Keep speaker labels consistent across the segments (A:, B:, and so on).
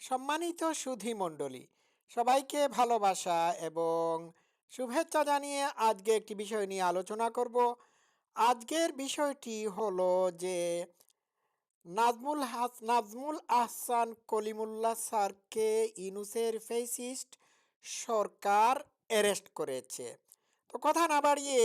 A: সম্মানিত সুধী মণ্ডলী, সবাইকে ভালোবাসা এবং শুভেচ্ছা জানিয়ে আজকে একটি বিষয় নিয়ে আলোচনা করব। আজকের বিষয়টি হলো যে, নাজমুল হাস, নাজমুল আহসান কলিমুল্লা স্যারকে ইনুসের ফেসিস্ট সরকার অ্যারেস্ট করেছে। তো কথা না বাড়িয়ে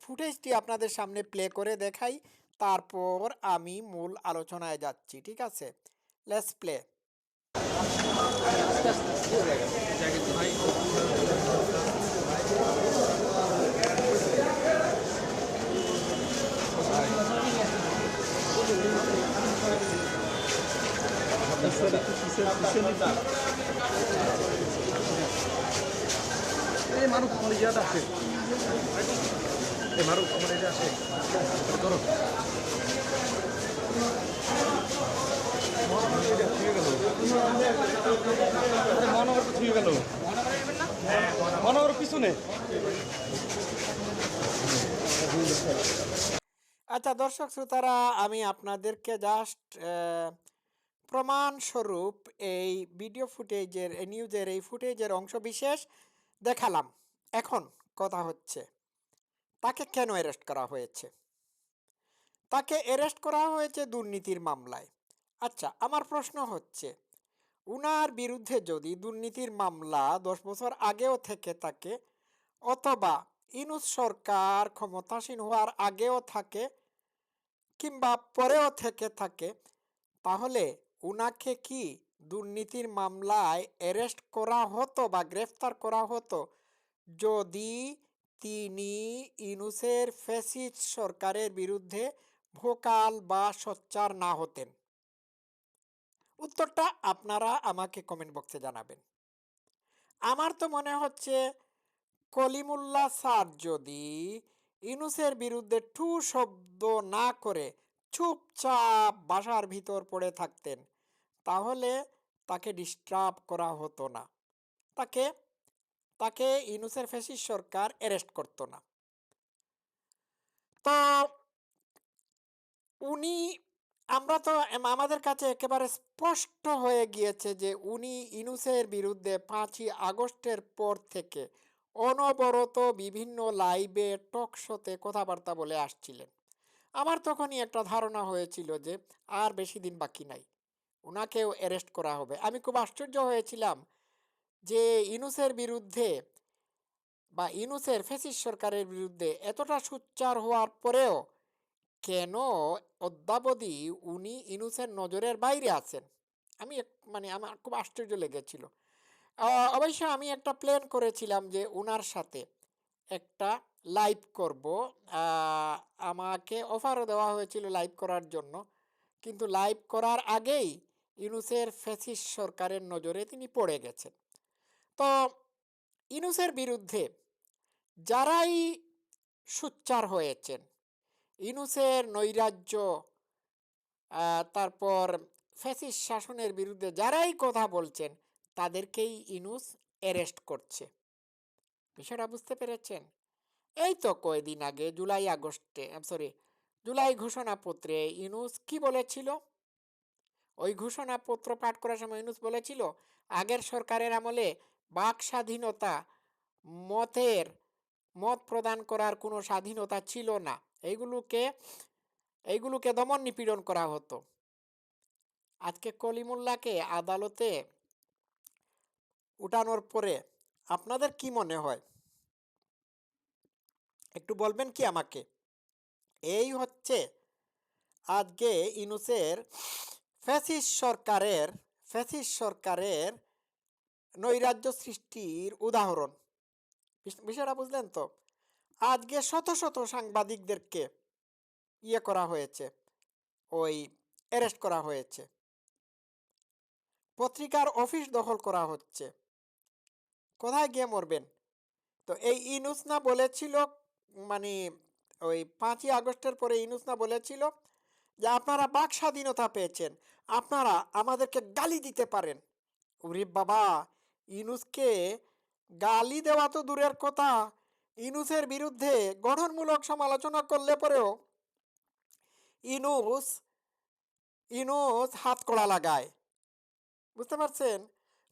A: ফুটেজটি আপনাদের সামনে প্লে করে দেখাই, তারপর আমি মূল আলোচনায় যাচ্ছি, ঠিক আছে? Let's play.
B: এই মানুষ আমার ইয়াদ আছে। এই মানুষ আমার এটা আছে।
A: আচ্ছা দর্শক শ্রোতারা, আমি আপনাদেরকে জাস্ট প্রমাণস্বরূপ এই ভিডিও ফুটেজের নিউজের এই ফুটেজের অংশ বিশেষ দেখালাম। এখন কথা হচ্ছে, তাকে কেন অ্যারেস্ট করা হয়েছে? তাকে অ্যারেস্ট করা হয়েছে দুর্নীতির মামলায়। আচ্ছা আমার প্রশ্ন হচ্ছে, উনার বিরুদ্ধে যদি দুর্নীতির মামলা দশ বছর আগেও থেকে থাকে অথবা ইনুস সরকার ক্ষমতাসীন হওয়ার আগেও থাকে কিংবা পরেও থেকে থাকে, তাহলে উনাকে কি দুর্নীতির মামলায় অ্যারেস্ট করা হতো বা গ্রেফতার করা হতো যদি তিনি ইনুসের ফেসিস সরকারের বিরুদ্ধে ভোকাল বা সোচ্চার না হতেন? উত্তরটা আপনারা আমাকে কমেন্ট বক্সে জানাবেন। আমার তো মনে হচ্ছে কলিমুল্লাহ স্যার যদি ইনুসের বিরুদ্ধে টু শব্দ না করে চুপচাপ বাসার ভিতর পড়ে থাকতেন, তাহলে তাকে ডিস্টার্ব করা হতো না। তাকে তাকে ইনুসের ফেসিস সরকার অ্যারেস্ট করতো না। তো উনি আমরা তো আমাদের কাছে একেবারে স্পষ্ট হয়ে গিয়েছে যে উনি ইনুসের বিরুদ্ধে পাঁচই আগস্টের পর থেকে অনবরত বিভিন্ন লাইভে টক শোতে কথাবার্তা বলে আসছিলেন। আমার তখনই একটা ধারণা হয়েছিল যে আর বেশি দিন বাকি নাই ওনাকেও অ্যারেস্ট করা হবে। আমি খুব আশ্চর্য হয়েছিলাম যে ইনুসের বিরুদ্ধে বা ইনুসের ফেসিস সরকারের বিরুদ্ধে এতটা সোচ্চার হওয়ার পরেও কেন অদ্যাবধি উনি ইনুসের নজরের বাইরে আছেন? আমি মানে আমার খুব আশ্চর্য লেগেছিল। অবশ্য আমি একটা প্ল্যান করেছিলাম যে ওনার সাথে একটা লাইভ করব। আমাকে অফারও দেওয়া হয়েছিল লাইভ করার জন্য। কিন্তু লাইভ করার আগেই ইনুসের ফেসিস সরকারের নজরে তিনি পড়ে গেছেন। তো ইনুসের বিরুদ্ধে যারাই সোচ্চার হয়েছেন ইনুসের নৈরাজ্য তারপর ফ্যাসিস শাসনের বিরুদ্ধে যারাই কথা বলছেন, তাদেরকেই ইনুস অ্যারেস্ট করছে। বিষয়টা বুঝতে পেরেছেন? এই তো কয়েকদিন আগে জুলাই আগস্টে সরি জুলাই ঘোষণাপত্রে ইনুস কি বলেছিল? ওই ঘোষণাপত্র পাঠ করার সময় ইনুস বলেছিল, আগের সরকারের আমলে বাক স্বাধীনতা মতের মত প্রদান করার কোনো স্বাধীনতা ছিল না। এইগুলোকে এইগুলোকে দমন নিপীড়ন করা হতো। আজকে কলিমুল্লাহকে আদালতে উঠানোর পরে আপনাদের কি মনে হয়? একটু বলবেন কি আমাকে? এই হচ্ছে আজকে ইনুসের ফ্যাসিস সরকারের ফ্যাসিস সরকারের নৈরাজ্য সৃষ্টির উদাহরণ। বিষ- বিষয়টা বুঝলেন তো? আজকে শত শত সাংবাদিকদেরকে ইয়ে করা হয়েছে, ওই অ্যারেস্ট করা হয়েছে। পত্রিকার অফিস দখল করা হচ্ছে। কোথায় গিয়ে মরবেন? তো এই ইনুস না বলেছিল মানে ওই পাঁচই আগস্টের পরে ইনুস না বলেছিল যে আপনারা বাক স্বাধীনতা পেয়েছেন, আপনারা আমাদেরকে গালি দিতে পারেন। ওরে বাবা, ইনুসকে গালি দেওয়া তো দূরের কথা ইনুসের বিরুদ্ধে গঠনমূলক সমালোচনা করলে পরেও ইনুস ইনুস হাত কড়া লাগায়। বুঝতে পারছেন?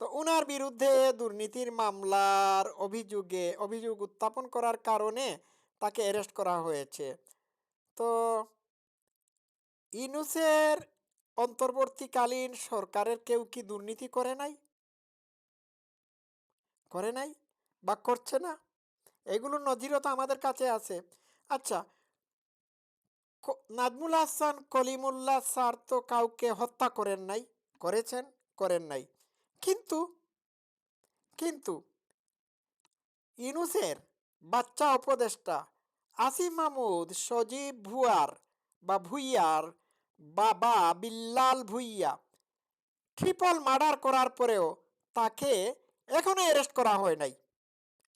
A: তো উনার বিরুদ্ধে দুর্নীতির মামলার অভিযোগে, অভিযোগ উত্থাপন করার কারণে তাকে অ্যারেস্ট করা হয়েছে। তো ইনুসের অন্তর্বর্তীকালীন সরকারের কেউ কি দুর্নীতি করে নাই? করে নাই? বা করছে না? এগুলোর নজিরও তো আমাদের কাছে আছে। আচ্ছা নাজমুল হাসান, কলিমুল্লাহ স্যার তো কাউকে হত্যা করেন নাই, করেছেন, করেন নাই। কিন্তু কিন্তু ইনুসের বাচ্চা উপদেষ্টা আসিফ মাহমুদ, সজীব ভুয়ার বা ভুইয়ার বাবা বিল্লাল ভুইয়া ট্রিপল মার্ডার করার পরেও তাকে এখনও অ্যারেস্ট করা হয় নাই।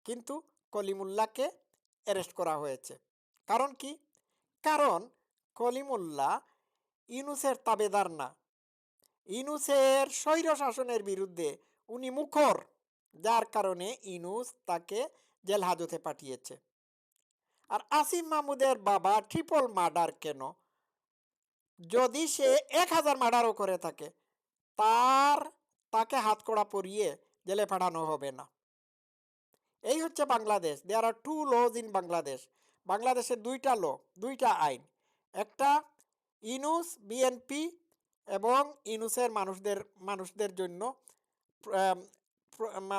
A: কিন্তু কলিমুল্লাহকে অ্যারেস্ট করা হয়েছে। কারণ কি? কারণ কলিমুল্লাহ ইনুসের তাবেদার না। ইনুসের স্বৈর শাসনের বিরুদ্ধে উনি মুখর, যার কারণে ইনুস তাকে জেল হাজতে পাঠিয়েছে। আর আসিফ মাহমুদের বাবা ট্রিপল মার্ডার কেন? যদি সে এক হাজার মার্ডারও করে থাকে, তার, তাকে হাতকড়া পরিয়ে জেলে পাঠানো হবে না। এই হচ্ছে Bangladesh. There are two laws in Bangladesh বাংলাদেশের দুইটা ল, দুইটা আইন। একটা ইনুস বিএনপি এবং ইনুসের মানুষদের মানুষদের জন্য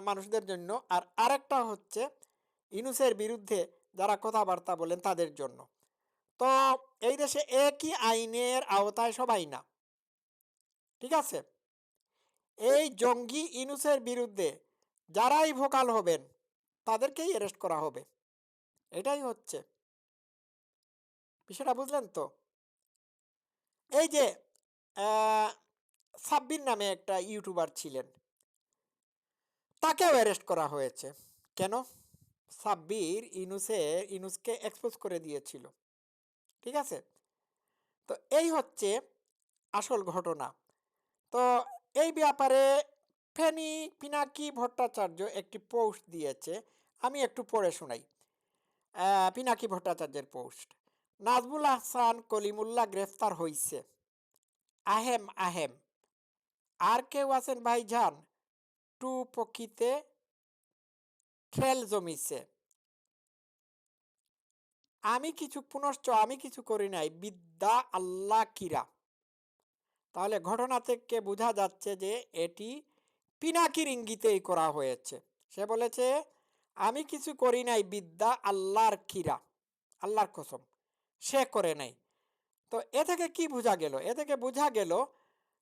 A: মানুষদের জন্য। আর আরেকটা হচ্ছে ইনুসের বিরুদ্ধে যারা কথাবার্তা বলেন তাদের জন্য। তো এই দেশে একই আইনের আওতায় সবাই না। ঠিক আছে? এই জঙ্গি ইনুসের বিরুদ্ধে যারাই ভোকাল হবেন তাদেরকেই অ্যারেস্ট করা হবে। এটাই হচ্ছে। বিষয়টা বুঝলেন তো? এই যে সাব্বির নামে একটা ইউটিউবার ছিলেন। তাকেও অ্যারেস্ট করা হয়েছে। কেন? সাব্বির ইনুসে, ইনুসকে এক্সপোজ করে দিয়েছিল। ঠিক আছে? তো এই হচ্ছে আসল ঘটনা। তো এই ব্যাপারে ফেনী পিনাকি ভট্টাচার্য একটি পোস্ট দিয়েছে। আমি একটু পড়ে শোনাই। পিনাকি ভট্টাচার্যের পোস্ট নাজমুল আহসান কলিমুল্লাহ গ্রেফতার হইছে। আহেম আহেম। আর কেউ আছেন ভাইজান? টু পক্ষিতে ট্রেল জমিছে। আমি কিছু পুনশ্চ, আমি কিছু করি নাই। বিদ্যা আল্লাহ কিরা। তাহলে ঘটনা থেকে বোঝা যাচ্ছে যে এটি পিনাকির ইঙ্গিতেই করা হয়েছে। সে বলেছে, আমি কিছু করি নাই, বিদ্যা আল্লাহর কিরা আল্লাহর কসম, সে করে নাই। তো এ থেকে কি বোঝা গেল? এ থেকে বোঝা গেল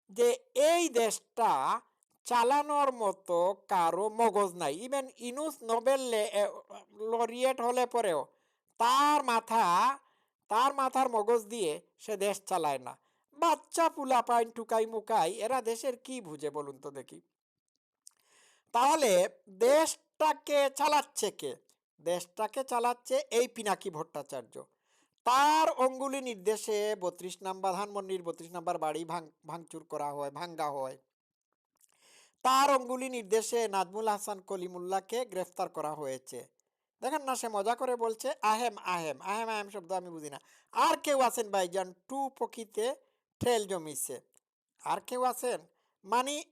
A: যে এই দেশটা চালানোর মতো কারও মগজ নাই। ইভেন ইনুস নোবেল লরিয়েট হলে পরেও তার মাথা, তার মাথার মগজ দিয়ে সে দেশ চালায় না। বাচ্চা পুলা পাইন টুকাই মুকাই, এরা দেশের কি বুঝে বলুন তো দেখি। তাহলে দেশটাকে চালাচ্ছে কে? দেশটাকে চালাচ্ছে এই পিনাকি ভট্টাচার্য। তার অঙ্গুলি নির্দেশে বত্রিশ নাম্বার ধানমন্ডির বত্রিশ নাম্বার বাড়ি ভাঙ ভাঙচুর করা হয়, ভাঙ্গা হয়। তার অঙ্গুলি নির্দেশে নাজমুল হাসান কলিমুল্লাহকে গ্রেফতার করা হয়েছে। দেখেন না সে মজা করে বলছে, আহেম আহেম আহেম আহেম শব্দ আমি বুঝি না। আর কেউ আছেন ভাইজান, টু পকিতে ঠেল জমিছে। আর কেউ আছেন? মানে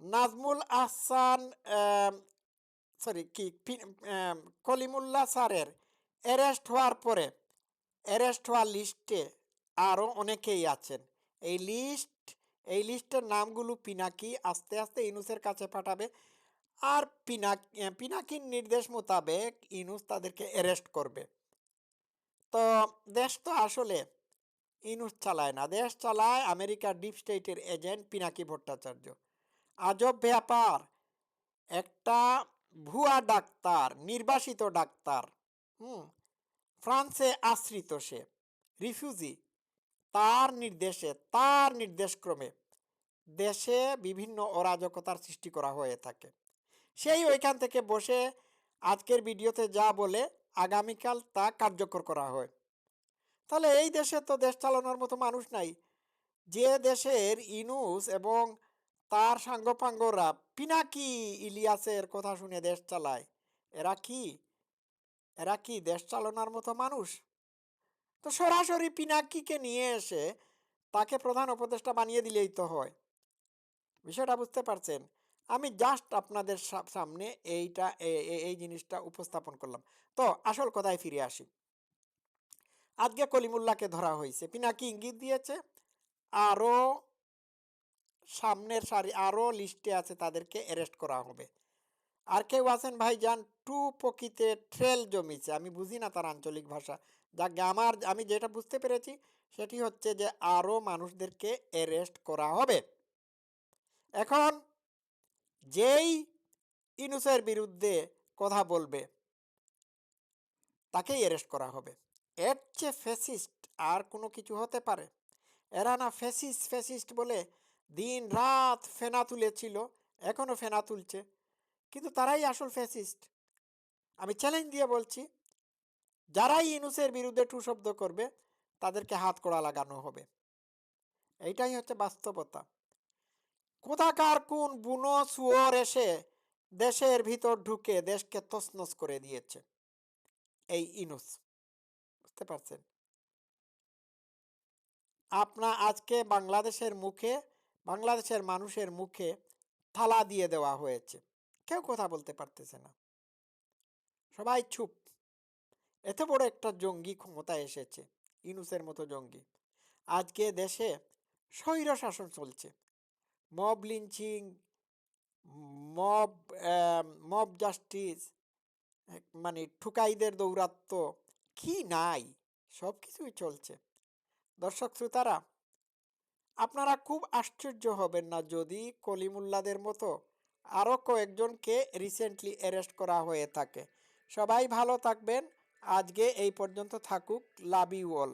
A: নাজমুল আহসান সরি কি? কলিমুল্লাহ স্যারের অ্যারেস্ট হওয়ার পরে, অ্যারেস্ট হওয়ার লিস্টে আরও অনেকেই আছেন। এই লিস্ট, এই লিস্টের নামগুলো পিনাকি আস্তে আস্তে ইনুসের কাছে পাঠাবে। আর পিনাক পিনাকির নির্দেশ মোতাবেক ইনুস তাদেরকে অ্যারেস্ট করবে। তো দেশ তো আসলে ইনুস চালায় না। দেশ চালায় আমেরিকার ডিপ স্টেটের এজেন্ট পিনাকি ভট্টাচার্য। আজব ব্যাপার। একটা ভুয়া ডাক্তার, নির্বাসিত ডাক্তার, হুম, ফ্রান্সে আশ্রিত সে, রিফিউজি। তার নির্দেশে, তার নির্দেশক্রমে দেশে বিভিন্ন অরাজকতার সৃষ্টি করা হয়ে থাকে। সেই ওইখান থেকে বসে আজকের ভিডিওতে যা বলে আগামীকাল তা কার্যকর করা হয়। তাহলে এই দেশে তো দেশ চালানোর মতো মানুষ নাই। যে দেশের ইনুস এবং তার সাঙ্গপাঙ্গরা পিনাকি ইলিয়াসের কথা শুনে দেশ চালায়। এরা কি? এরা কি দেশ চালানোর মতো মানুষ? তো সরাসরি পিনাকিকে নিয়ে এসে তাকে প্রধান উপদেষ্টা বানিয়ে দিলেই তো হয়। বিষয়টা বুঝতে পারছেন? আমি জাস্ট আপনাদের সামনে এইটা এই জিনিসটা উপস্থাপন করলাম। তো আসল কথায় ফিরে আসি। আজকে কলিমুল্লাহকে ধরা হয়েছে। পিনাকি ইঙ্গিত দিয়েছে। আরও সামনের সারি আরও লিস্টে আছে তাদেরকে অ্যারেস্ট করা হবে। আর কেউ আছেন ভাই যান টু প্রকৃতে ট্রেল জমিছে আমি বুঝি না তার আঞ্চলিক ভাষা। যাকে আমার আমি যেটা বুঝতে পেরেছি, সেটি হচ্ছে যে আরও মানুষদেরকে অ্যারেস্ট করা হবে। এখন যেই ইনুসের বিরুদ্ধে কথা বলবে, তাকেই অ্যারেস্ট করা হবে। এর চেয়ে ফেসিস্ট আর কোনো কিছু হতে পারে? এরা না ফেসিস্ট ফেসিস্ট বলে দিন রাত ফেনা তুলেছিল এখনও ফেনা তুলছে। কিন্তু তারাই আসল ফ্যাসিস্ট আমি চ্যালেঞ্জ দিয়ে বলছি, যারাই ইনুসের বিরুদ্ধে টু শব্দ করবে, তাদেরকে হাত কড়া লাগানো হবে। এইটাই হচ্ছে বাস্তবতা। কোথাকার কোন বুনো সুয়োর এসে দেশের ভিতর ঢুকে দেশকে তছনছ করে দিয়েছে? এই ইনুস। বুঝতে পারছেন? আপনা আজকে বাংলাদেশের মুখে বাংলাদেশের মানুষের মুখে থালা দিয়ে দেওয়া হয়েছে। কেউ কথা বলতে পারতেছে না। সবাই চুপ। এত বড় একটা জঙ্গি ক্ষমতায় এসেছে ইনুসের মতো জঙ্গি। আজকে দেশে স্বৈর শাসন চলছে। Mob lynching, mob mob justice মানে ঠুকাইদের দৌরাত্ম কি নাই? সব কিছুই চলছে। দর্শক শ্রোতারা আপনারা খুব আশ্চর্য হবেন না যদি কলিমুল্লাদের মতো আরও কয়েকজনকে রিসেন্টলি অ্যারেস্ট করা হয়ে থাকে। সবাই ভালো থাকবেন। আজকে এই পর্যন্ত থাকুক। Love you all